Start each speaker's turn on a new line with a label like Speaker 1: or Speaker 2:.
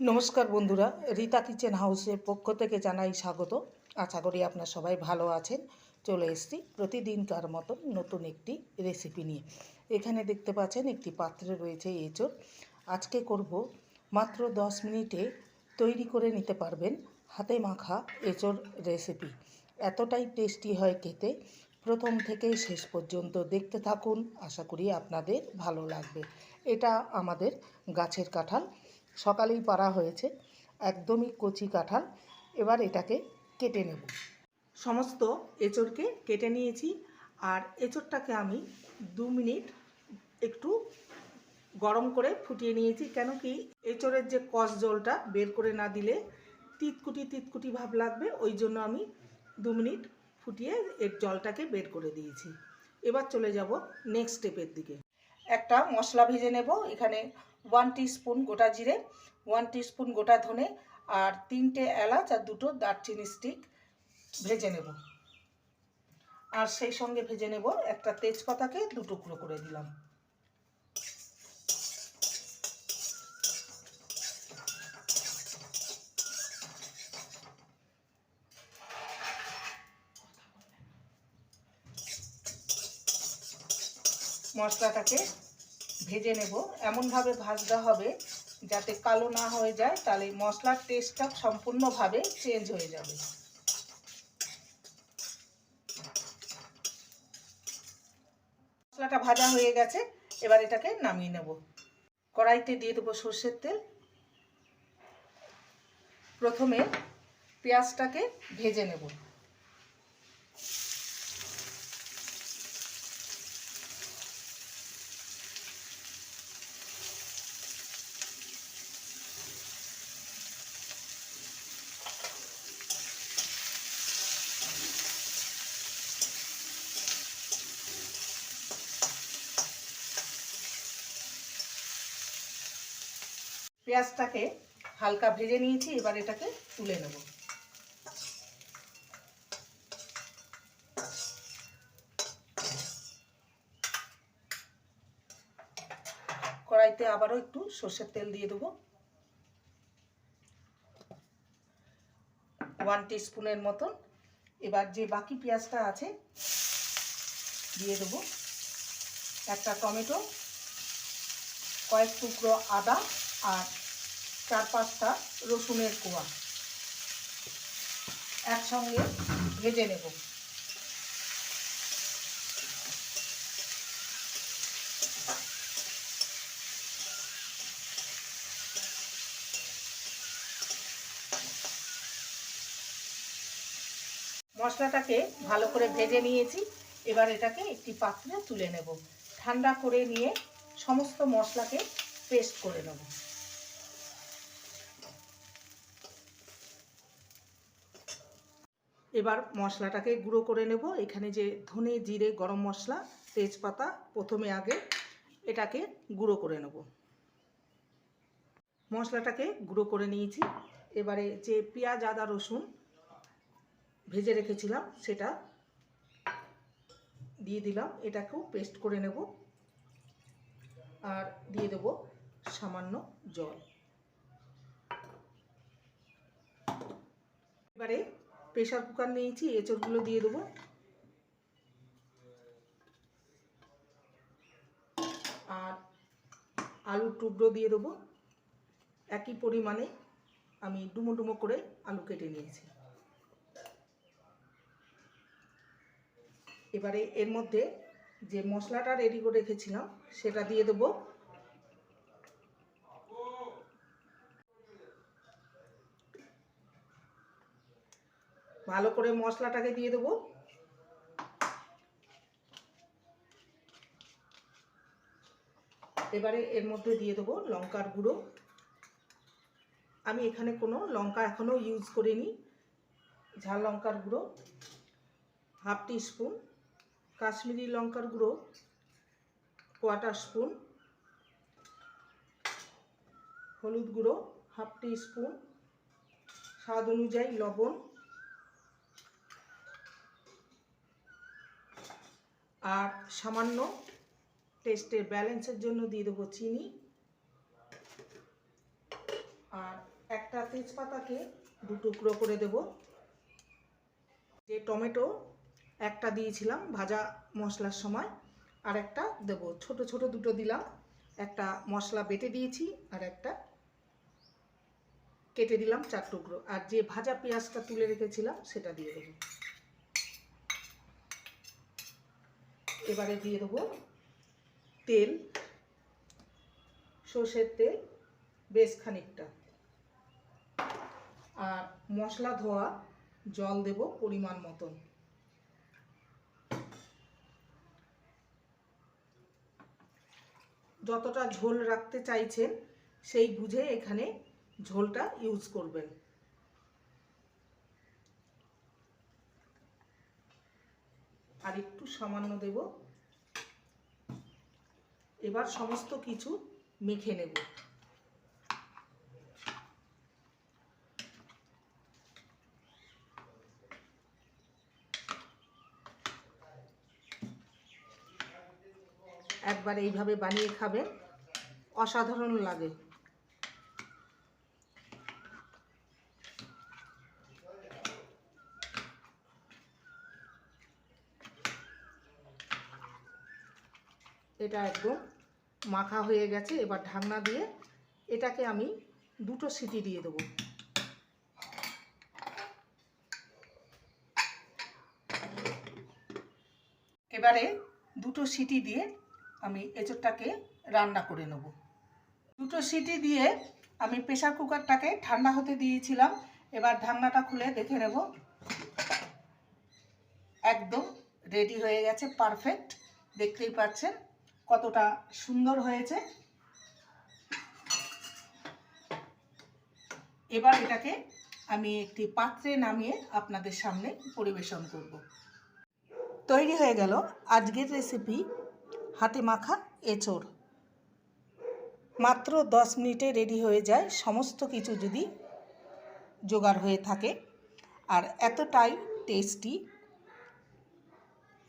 Speaker 1: নমস্কার বন্ধুরা, রীতা কিচেন হাউসের পক্ষ থেকে জানাই স্বাগত। আশা করি আপনার সবাই ভালো আছেন। চলে এসেছি প্রতিদিনকার মতন নতুন একটি রেসিপি নিয়ে। এখানে দেখতে পাচ্ছেন একটি পাত্রে রয়েছে এঁচড়। আজকে করব মাত্র দশ মিনিটে তৈরি করে নিতে পারবেন হাতে মাখা এঁচড় রেসিপি এতটাই টেস্টি হয় খেতে। প্রথম থেকে শেষ পর্যন্ত দেখতে থাকুন। আশা করি আপনাদের ভালো লাগবে। এটা আমাদের গাছের কাঁঠাল। সকালেই পাড়া হয়েছে একদমই কচি কাঁঠাল। এবার এটাকে কেটে নেব। সমস্ত এঁচড়কে কেটে নিয়েছি আর এঁচড়টাকে আমি দু মিনিট একটু গরম করে ফুটিয়ে নিয়েছি কেন কি এঁচড়ের যে কষ জলটা বের করে না দিলে তিতকুটি তিতকুটি ভাব লাগবে, ওই জন্য আমি দু মিনিট ফুটিয়ে এর জলটাকে বের করে দিয়েছি। এবার চলে যাব নেক্সট স্টেপের দিকে। একটা মশলা ভেজে নেব, এখানে ওয়ান স্পুন গোটা জিরে ওয়ান স্পুন গোটা ধনে আর তিনটে এলাচ আর দুটো দারচিনি স্টিক ভেজে নেব। আর সেই সঙ্গে ভেজে নেব একটা তেজপাতাকে দু টুকরো করে দিলাম। মশলাটাকে ভেজে নেব। এমনভাবে ভাজতে হবে যাতে কালো না হয়ে যায়, তাহলে মশলার টেস্টটা সম্পূর্ণভাবে চেঞ্জ হয়ে যাবে। মশলাটা ভাজা হয়ে গেছে, এবার এটাকে নামিয়ে নেব। কড়াইতে দিয়ে দেবো সর্ষের তেল। প্রথমে পেঁয়াজটাকে ভেজে নেব। পেঁয়াজটাকে হালকা ভেজে নিয়েছি, এবার এটাকে তুলে নেব। কড়াইতে আবারও একটু সর্ষের তেল দিয়ে দেবো। ওয়ান স্পুনের মতন। এবার যে বাকি পেঁয়াজটা আছে, দিয়ে দেবো। একটা টমেটো, কয়েক টুকরো আদা আর চার পাঁচটা রসুনের কোয়া। একসঙ্গে ভেজে নেব। মশলাটাকে ভালো করে ভেজে নিয়েছি। এবার এটাকে একটি পাত্রে তুলে নেব। ঠান্ডা করে নিয়ে সমস্ত মশলাকে পেস্ট করে নেব। এবার মশলাটাকে গুঁড়ো করে নেব। এখানে যে ধনে, জিরে, গরম মশলা, তেজপাতা, প্রথমে আগে এটাকে গুঁড়ো করে নেব। মশলাটাকে গুঁড়ো করে নিয়েছি। এবারে যে পেঁয়াজ, আদা, রসুন ভেজে রেখেছিলাম, সেটা দিয়ে দিলাম। এটাকেও পেস্ট করে নেব আর দিয়ে দেব সামান্য জল। এবারে প্রেশার কুকার নিয়েছি, এঁচড়গুলো দিয়ে দেবো। আর আলুর টুকরো দিয়ে দেবো। একই পরিমাণে আমি ডুমো ডুমো করে আলু কেটে নিয়েছি। এবারে এর মধ্যে যে মশলাটা রেডি করে রেখেছিলাম, সেটা দিয়ে দেবো। ভালো করে মশলাটাকে দিয়ে দেবো। এবারে এর মধ্যে দিয়ে দেবো লঙ্কার গুঁড়ো। আমি এখানে কোনো লঙ্কা এখনও ইউজ করিনি। ঝাল লঙ্কার গুঁড়ো, হাফ টি স্পুন, কাশ্মীরি লঙ্কার গুঁড়ো, কোয়াটার স্পুন, হলুদ গুঁড়ো, হাফ টি স্পুন, স্বাদ অনুযায়ী লবণ আর সামান্য টেস্টের ব্যালেন্সের জন্য দিয়ে দেবো চিনি। আর একটা তেজপাতাকে দু টুকরো করে দেব। যে টমেটো একটা দিয়েছিলাম ভাজা মশলার সময়, আর একটা দেব। ছোট ছোট দুটো দিলাম। একটা মশলা বেটে দিয়েছি, আর একটা কেটে দিলাম চার টুকরো। আর যে ভাজা পেঁয়াজটা তুলে রেখেছিলাম, সেটা দিয়ে দেবো। এবারে দিয়ে দেবো তেল, সর্ষের তেল, বেশ খানিকটা। আর মশলা ধোয়া, জল দেব পরিমাণ মতন। যতটা ঝোল রাখতে চাইছেন, সেই বুঝে এখানে ঝোলটা ইউজ করবেন। আর একটু সামান্য দেব। এবার সমস্ত কিছু মেখে নেব। একবার এইভাবে বানিয়ে খাবেন, অসাধারণ লাগে। এটা একদম মাখা হয়ে গেছে, এবার ঢাকনা দিয়ে এটাকে আমি দুটো সিটি দিয়ে দেবো। এবারে দুটো সিটি দিয়ে আমি এঁচোড়টাকে রান্না করে নেব। দুটো সিটি দিয়ে আমি প্রেসার কুকারটাকে ঠান্ডা হতে দিয়েছিলাম, এবার ঢাকনাটা খুলে দেখে নেব। একদম রেডি হয়ে গেছে, পারফেক্ট, দেখতেই পাচ্ছেন। কতটা সুন্দর হয়েছে। এবার এটাকে আমি একটি পাত্রে নামিয়ে আপনাদের সামনে পরিবেশন করব। তৈরি হয়ে গেল আজকের রেসিপি হাতে মাখা এঁচড়। মাত্র দশ মিনিটে রেডি হয়ে যায়, সমস্ত কিছু যদি জোগাড় হয়ে থাকে। আর এতটাই টেস্টি